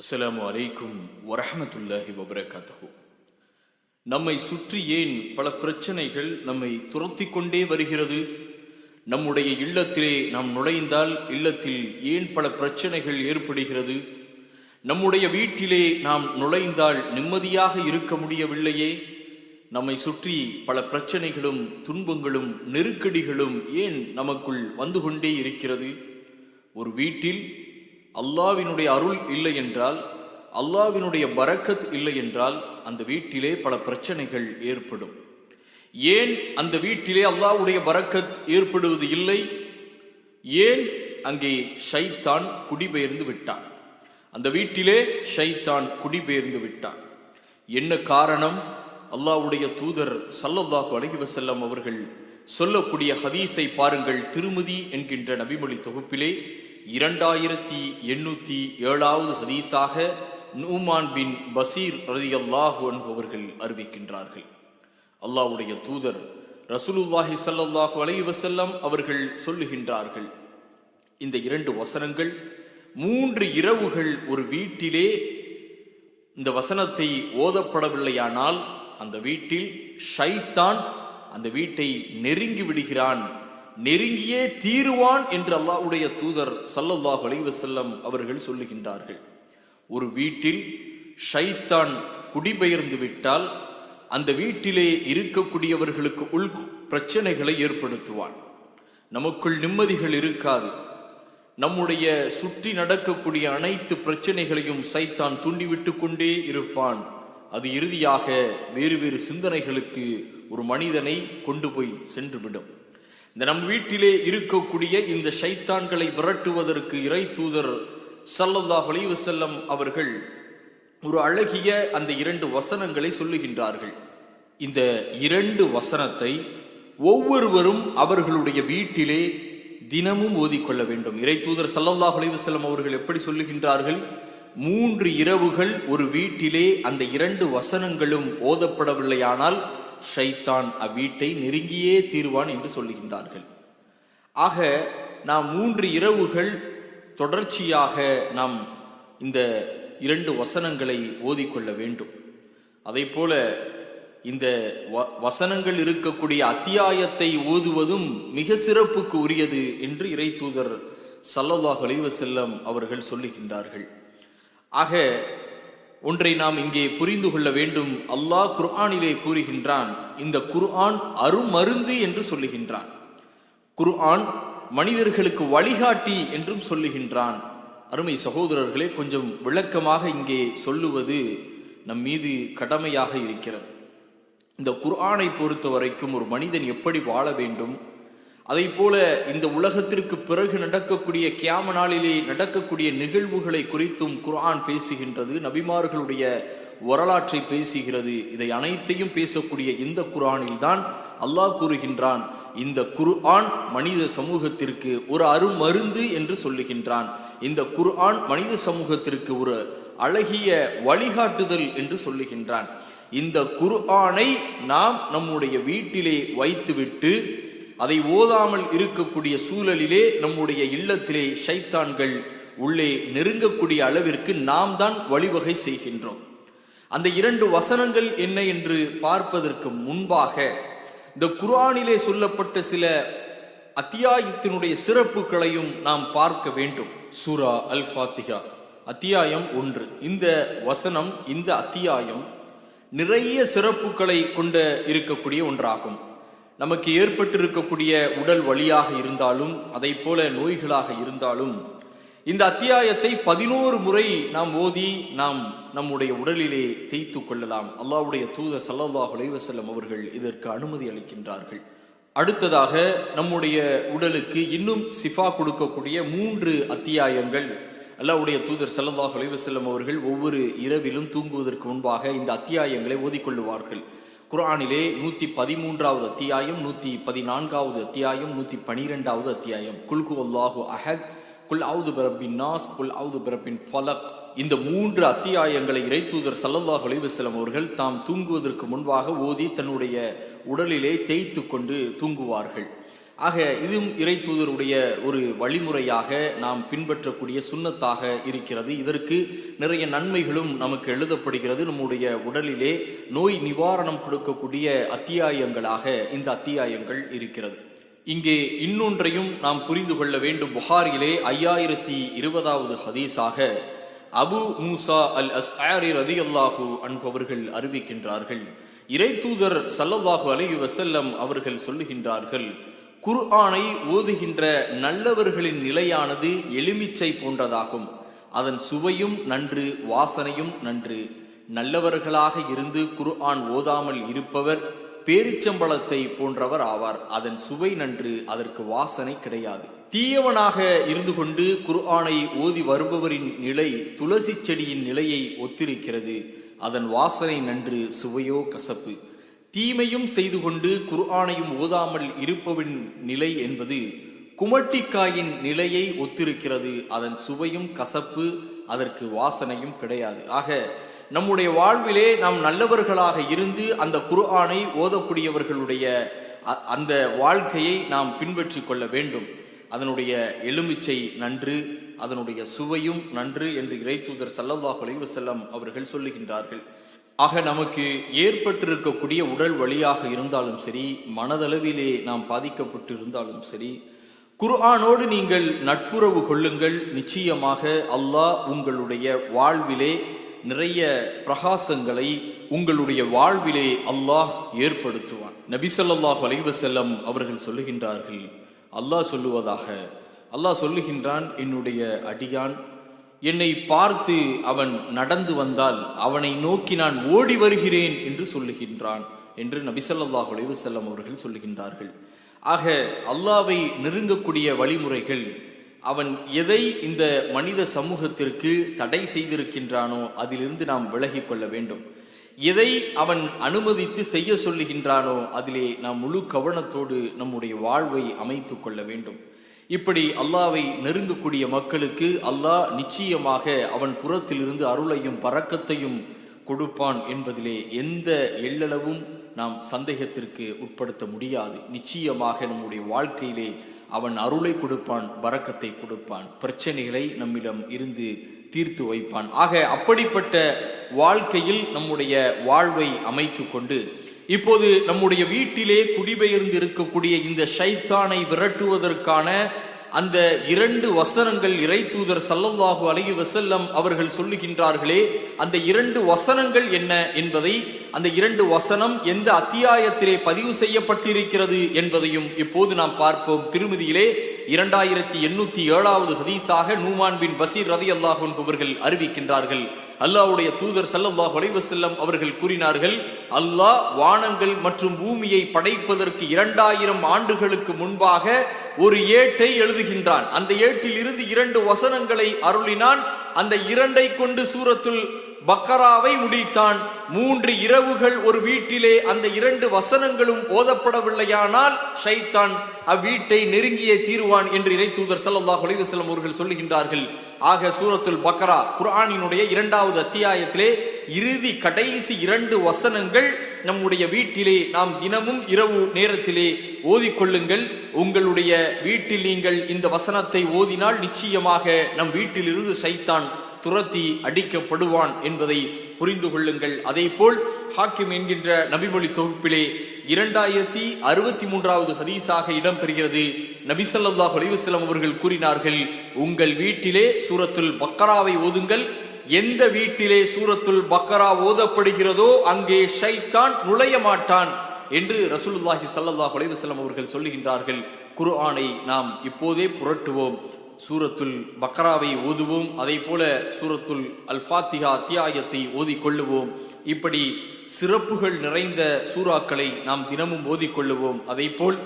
அஸ்ஸலாமு அலைக்கும் வரஹமத்துல்லாஹி வபரகாத்தகு நம்மை சுற்றி ஏன் பல பிரச்சனைகள் நம்மை துரத்தி கொண்டே வருகிறது? நம்முடைய இல்லத்திலே நாம் நுழைந்தால் இல்லத்தில் ஏன் பல பிரச்சனைகள் ஏற்படுகிறது? நம்முடைய வீட்டிலே நாம் நுழைந்தால் நிம்மதியாக இருக்க முடியவில்லையே? நம்மை சுற்றி பல பிரச்சனைகளும் துன்பங்களும் நெருக்கடிகளும் ஏன் நமக்குள் வந்து கொண்டே இருக்கிறது? ஒரு வீட்டில் அல்லாவினுடைய அருள் இல்லை என்றால் அல்லாவினுடைய பரக்கத் இல்லை என்றால் அந்த வீட்டிலே பல பிரச்சனைகள் ஏற்படும். ஏன் அந்த வீட்டிலே அல்லாவுடைய பரக்கத் ஏற்படுவது இல்லை? ஏன் அங்கே ஷைத்தான் குடிபெயர்ந்து விட்டான்? அந்த வீட்டிலே ஷைத்தான் குடிபெயர்ந்து விட்டான். என்ன காரணம்? அல்லாஹ்வுடைய தூதர் சல்லல்லாஹு அலைஹி வஸல்லம் அவர்கள் சொல்லக்கூடிய ஹதீஸை பாருங்கள். திருமதி என்கின்ற நபிமொழி தொகுப்பிலே இரண்டாயிரத்தி எண்ணூத்தி ஏழாவது ஹதீஸாக நூமான் பின் பசீர் ரதி அல்லாஹு அவர்கள் அறிவிக்கின்றார்கள். அல்லாஹுடைய தூதர் ரசூலுல்லாஹி சல்லாஹு அலைவசல்லம் அவர்கள் சொல்லுகின்றார்கள். இந்த இரண்டு வசனங்கள் மூன்று இரவுகள் ஒரு வீட்டிலே இந்த வசனத்தை ஓதப்படவில்லையானால் அந்த வீட்டில் ஷைத்தான் அந்த வீட்டை நெருங்கி விடுகிறான் நெருங்கியே தீருவான் என்று அல்லாஹ்வுடைய தூதர் சல்லல்லாஹ் அலைஹி அவர்கள் சொல்லுகின்றார்கள். ஒரு வீட்டில் ஷைத்தான் குடிபெயர்ந்து விட்டால் அந்த வீட்டிலே இருக்கக்கூடியவர்களுக்கு உள் பிரச்சனைகளை ஏற்படுத்துவான். நமக்குள் நிம்மதிகள் இருக்காது. நம்முடைய சுற்றி நடக்கக்கூடிய அனைத்து பிரச்சனைகளையும் சைத்தான் தூண்டிவிட்டு கொண்டே இருப்பான். அது இறுதியாக வேறு வேறு சிந்தனைகளுக்கு ஒரு மனிதனை கொண்டு போய் சென்றுவிடும். இந்த நம் வீட்டிலே இருக்கக்கூடிய இந்த ஷைத்தான்களை விரட்டுவதற்கு இறை தூதர் சல்லல்லாஹ் அலைஹி அவர்கள் ஒரு அழகிய அந்த இரண்டு வசனங்களை சொல்லுகின்றார்கள். இந்த இரண்டு வசனத்தை ஒவ்வொருவரும் அவர்களுடைய வீட்டிலே தினமும் ஓதிக்கொள்ள வேண்டும். இறை தூதர் சல்லல்லாஹ் அலைஹி அவர்கள் எப்படி சொல்லுகின்றார்கள்? மூன்று இரவுகள் ஒரு வீட்டிலே அந்த இரண்டு வசனங்களும் ஓதப்படவில்லையானால் ஷைத்தான் அவ்வீட்டை நெருங்கியே தீர்வான் என்று சொல்லுகின்றார்கள். ஆக நாம் மூன்று இரவுகள் தொடர்ச்சியாக நாம் இந்த இரண்டு வசனங்களை ஓதிக்கொள்ள வேண்டும். அதை போல இந்த வ- வசனங்கள் இருக்கக்கூடிய அத்தியாயத்தை ஓதுவதும் மிக சிறப்புக்கு உரியது என்று இறை தூதர் சல்லல்லாஹ் அலைஹி அவர்கள் சொல்லுகின்றார்கள். ஆக ஒன்றை நாம் இங்கே புரிந்து கொள்ள வேண்டும். அல்லாஹ் குர்ஆனிலே கூறுகின்றான் இந்த குர்ஆன் அருமருந்து என்று சொல்லுகின்றான். குர்ஆன் மனிதர்களுக்கு வழிகாட்டி என்றும் சொல்லுகின்றான். அருமை சகோதரர்களே கொஞ்சம் விளக்கமாக இங்கே சொல்லுவது நம் மீது கடமையாக இருக்கிறது. இந்த குர்ஆனை பொறுத்த வரைக்கும் ஒரு மனிதன் எப்படி வாழ வேண்டும்? அதை போல இந்த உலகத்திற்கு பிறகு நடக்கக்கூடிய கியாம நாளிலே நடக்கக்கூடிய நிகழ்வுகளை குறித்தும் குர்ஆன் பேசுகின்றது நபிமார்களுடைய வரலாற்றை பேசுகிறது. இதை அனைத்தையும் பேசக்கூடிய இந்த குரானில் தான் அல்லாஹ் கூறுகின்றான் இந்த குர்ஆன் மனித சமூகத்திற்கு ஒரு அருமருந்து என்று சொல்லுகின்றான். இந்த குர்ஆன் மனித சமூகத்திற்கு ஒரு அழகிய வழிகாட்டுதல் என்று சொல்லுகின்றான். இந்த குர்ஆனை நாம் நம்முடைய வீட்டிலே வைத்துவிட்டு அதை ஓதாமல் இருக்கக்கூடிய சூழலிலே நம்முடைய இல்லத்திலே ஷைத்தான்கள் உள்ளே நெருங்கக்கூடிய அளவிற்கு நாம் தான் வழிவகை செய்கின்றோம். அந்த இரண்டு வசனங்கள் என்ன என்று பார்ப்பதற்கு முன்பாக இந்த குர்ஆனிலே சொல்லப்பட்ட சில அத்தியாயத்தினுடைய சிறப்புகளையும் நாம் பார்க்க வேண்டும். சூரா அல் ஃபாத்திகா அத்தியாயம் ஒன்று. இந்த வசனம் இந்த அத்தியாயம் நிறைய சிறப்புகளை கொண்ட இருக்கக்கூடிய ஒன்றாகும். நமக்கு ஏற்பட்டிருக்கக்கூடிய உடல் வழியாக இருந்தாலும் அதை போல நோய்களாக இருந்தாலும் இந்த அத்தியாயத்தை பதினோரு முறை நாம் ஓதி நாம் நம்முடைய உடலிலே தேய்த்து கொள்ளலாம். அல்லாவுடைய தூதர் ஸல்லல்லாஹு அலைஹி அவர்கள் இதற்கு அனுமதி அளிக்கின்றார்கள். அடுத்ததாக நம்முடைய உடலுக்கு இன்னும் சிஃபா கொடுக்கக்கூடிய மூன்று அத்தியாயங்கள். அல்லாவுடைய தூதர் ஸல்லல்லாஹு அலைவசல்லம் அவர்கள் ஒவ்வொரு இரவிலும் தூங்குவதற்கு முன்பாக இந்த அத்தியாயங்களை ஓதிக்கொள்ளுவார்கள். குரானிலே நூத்தி பதிமூன்றாவது அத்தியாயம் நூத்தி பதினான்காவது அத்தியாயம் நூத்தி பனிரெண்டாவது அத்தியாயம். குல்கு அல்லாஹு அஹத் குல் அவுது பிரபின் நாஸ் குல் அவுது பிரபின் ஃபலக் இந்த மூன்று அத்தியாயங்களை இறைத்தூதர் சல்லல்லாஹ் அலிவசலம் அவர்கள் தாம் தூங்குவதற்கு முன்பாக ஓதி தன்னுடைய உடலிலே தேய்த்து கொண்டு தூங்குவார்கள். ஆக இதுவும் இறை தூதருடைய ஒரு வழிமுறையாக நாம் பின்பற்றக்கூடிய சுண்ணத்தாக இருக்கிறது. இதற்கு நிறைய நன்மைகளும் நமக்கு எழுதப்படுகிறது. நம்முடைய உடலிலே நோய் நிவாரணம் கொடுக்கக்கூடிய அத்தியாயங்களாக இந்த அத்தியாயங்கள் இருக்கிறது. இங்கே இன்னொன்றையும் நாம் புரிந்து கொள்ள வேண்டும். புகாரிலே ஐயாயிரத்தி இருபதாவது ஹதீஸாக அபு மூசா அல் அஸ் ரதி ரதியல்லாஹு அன்பவர்கள் அறிவிக்கின்றார்கள். இறை தூதர் சல்லல்லாஹு அலி வசல்லம் அவர்கள் சொல்லுகின்றார்கள் குர்ஆனை ஓதுகின்ற நல்லவர்களின் நிலையானது எலுமிச்சை போன்றதாகும். அதன் சுவையும் நன்று வாசனையும் நன்று. நல்லவர்களாக இருந்து குர்ஆன் ஓதாமல் இருப்பவர் பேரிச்சம்பளத்தை போன்றவர் ஆவார். அதன் சுவை நன்று அதற்கு வாசனை கிடையாது. தீயவனாக இருந்து கொண்டு குர்ஆனை ஓதி வருபவரின் நிலை துளசி செடியின் நிலையை ஒத்திருக்கிறது. அதன் வாசனை நன்று சுவையோ கசப்பு. தீமையும் செய்து கொண்டு குர்ஆனையும் ஓதாமல் இருப்பவன் நிலை என்பது குமட்டிக்காயின் நிலையை ஒத்திருக்கிறது. அதன் சுவையும் கசப்பு அதற்கு வாசனையும் கிடையாது. ஆக நம்முடைய வாழ்விலே நாம் நல்லவர்களாக இருந்து அந்த குர்ஆனை ஓதக்கூடியவர்களுடைய அ- அந்த வாழ்க்கையை நாம் பின்பற்றி கொள்ள வேண்டும். அதனுடைய எலுமிச்சை நன்று அதனுடைய சுவையும் நன்று என்று இறைத்தூதர் சல்லல்லாஹ் அலைவசல்லம் அவர்கள் சொல்லுகின்றார்கள். ஆக நமக்கு ஏற்பட்டிருக்கக்கூடிய உடல் வழியாக இருந்தாலும் சரி மனதளவிலே நாம் பாதிக்கப்பட்டு இருந்தாலும் சரி குர்ஆனோடு நீங்கள் நட்புறவு கொள்ளுங்கள். நிச்சயமாக அல்லாஹ் உங்களுடைய வாழ்விலே நிறைய பிரகாசங்களை உங்களுடைய வாழ்விலே அல்லாஹ் ஏற்படுத்துவான். நபிசல்லாஹ் அலைவசல்லம் அவர்கள் சொல்லுகின்றார்கள் அல்லாஹ் சொல்லுவதாக. அல்லாஹ் சொல்லுகின்றான் என்னுடைய அடியான் என்னை பார்த்து அவன் நடந்து வந்தால் அவனை நோக்கி நான் ஓடி வருகிறேன் என்று சொல்லுகின்றான் என்று நபிசல்லாஹு அலைஹி அவர்கள் சொல்லுகின்றார்கள். ஆக அல்லாவை நெருங்கக்கூடிய வழிமுறைகள் அவன் எதை இந்த மனித சமூகத்திற்கு தடை செய்திருக்கின்றானோ அதிலிருந்து நாம் விலகிக் கொள்ள வேண்டும். எதை அவன் அனுமதித்து செய்ய சொல்லுகின்றானோ அதிலே நாம் முழு கவனத்தோடு நம்முடைய வாழ்வை அமைத்து கொள்ள வேண்டும். இப்படி அல்லாவை நெருங்கக்கூடிய மக்களுக்கு அல்லாஹ் நிச்சயமாக அவன் புறத்திலிருந்து அருளையும் பறக்கத்தையும் கொடுப்பான் என்பதிலே எந்த எள்ளளவும் நாம் சந்தேகத்திற்கு உட்படுத்த முடியாது. நிச்சயமாக நம்முடைய வாழ்க்கையிலே அவன் அருளை கொடுப்பான் பறக்கத்தை கொடுப்பான் பிரச்சனைகளை நம்மிடம் இருந்து தீர்த்து வைப்பான். ஆக அப்படிப்பட்ட வாழ்க்கையில் நம்முடைய வாழ்வை அமைத்து கொண்டு இப்போது நம்முடைய வீட்டிலே குடிபெயர்ந்து இருக்கக்கூடிய இந்த ஷைத்தானை விரட்டுவதற்கான அந்த இரண்டு வசனங்கள் இறை தூதர் சல்லல்லாஹு அலைஹி வசல்லம் அவர்கள் சொல்லுகின்றார்களே அந்த இரண்டு வசனங்கள் என்ன என்பதை அந்த இரண்டு வசனம் எந்த அத்தியாயத்திலே பதிவு செய்யப்பட்டிருக்கிறது என்பதையும் இப்போது நாம் பார்ப்போம். திருமதியிலே இரண்டாயிரத்தி எண்ணூத்தி ஏழாவது ஹதீஸாக நூமான் பின் பசீர் ரதி அல்லாஹன் அவர்கள் அறிவிக்கின்றார்கள். அல்லாவுடைய தூதர் ஸல்லல்லாஹு செல்லம் அவர்கள் கூறினார்கள் அல்லாஹ் வானங்கள் மற்றும் பூமியை படைப்பதற்கு இரண்டாயிரம் ஆண்டுகளுக்கு முன்பாக ஒரு ஏட்டை எழுதுகின்றான். அந்த ஏட்டில் இருந்து இரண்டு வசனங்களை அருளினான். அந்த இரண்டை கொண்டு சூரத்துல் பக்கராவை முடித்தான். மூன்று இரவுகள் ஒரு வீட்டிலே அந்த இரண்டு வசனங்களும் ஓதப்படவில்லையானால் ஷைத்தான் அவ்வீட்டை நெருங்கியே தீருவான் என்று இறை தூதர் சல்லாஹ் அலைஹி அவர்கள் சொல்லுகின்றார்கள். ஆக சூரத்துல் பக்கரா குரானினுடைய இரண்டாவது அத்தியாயத்திலே இறுதி கடைசி இரண்டு வசனங்கள் நம்முடைய வீட்டிலே நாம் தினமும் இரவு நேரத்திலே ஓதிக்கொள்ளுங்கள். உங்களுடைய வீட்டில் நீங்கள் இந்த வசனத்தை ஓதினால் நிச்சயமாக நம் வீட்டிலிருந்து சைத்தான் துரத்தி அடிக்கப்படுவான் என்பதை புரிந்து கொள்ளுங்கள். அதே போல் ஹாக்கிம் என்கின்ற நபிமொழி தொகுப்பிலே இரண்டாயிரத்தி அறுபத்தி மூன்றாவது ஹதீஸாக இடம்பெறுகிறது. நபி அலிவசலம் அவர்கள் கூறினார்கள் உங்கள் வீட்டிலே சூரத்துல் பக்கராவை ஓதுங்கள். எந்த வீட்டிலே சூரத்துல் பக்கரா ஓதப்படுகிறதோ அங்கே ஷைத்தான் நுழைய மாட்டான் என்று ரசூலுல்லாஹி சல்லாஹ் அலைஹி அவர்கள் சொல்லுகின்றார்கள். குர்ஆனை நாம் இப்போதே புரட்டுவோம். சூரத்துல் பக்ராவை ஓதுவோம். அதே போல சூரத்துல் அல்ஃபாத்திகா அத்தியாயத்தை ஓதிக்கொள்ளுவோம். இப்படி சிறப்புகள் நிறைந்த சூறாக்களை நாம் தினமும் ஓதிக்கொள்ளுவோம். அதே போல்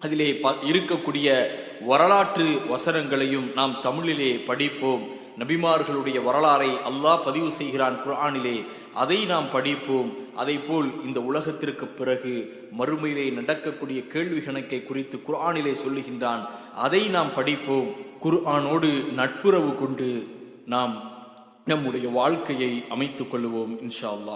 அதிலே ப- இருக்கக்கூடிய வரலாற்று வசனங்களையும் நாம் தமிழிலே படிப்போம். நபிமார்களுடைய வரலாறை அல்லாஹ் பதிவு செய்கிறான் குரானிலே அதை நாம் படிப்போம். அதை போல் இந்த உலகத்திற்கு பிறகு மறுமையிலே நடக்கக்கூடிய கேள்வி கணக்கை குறித்து குரானிலே சொல்லுகின்றான். அதை நாம் படிப்போம். குர்ஆனோடு நட்புறவு கொண்டு நாம் நம்முடைய வாழ்க்கையை அமைத்துக் கொள்வோம் இன்ஷா அல்லா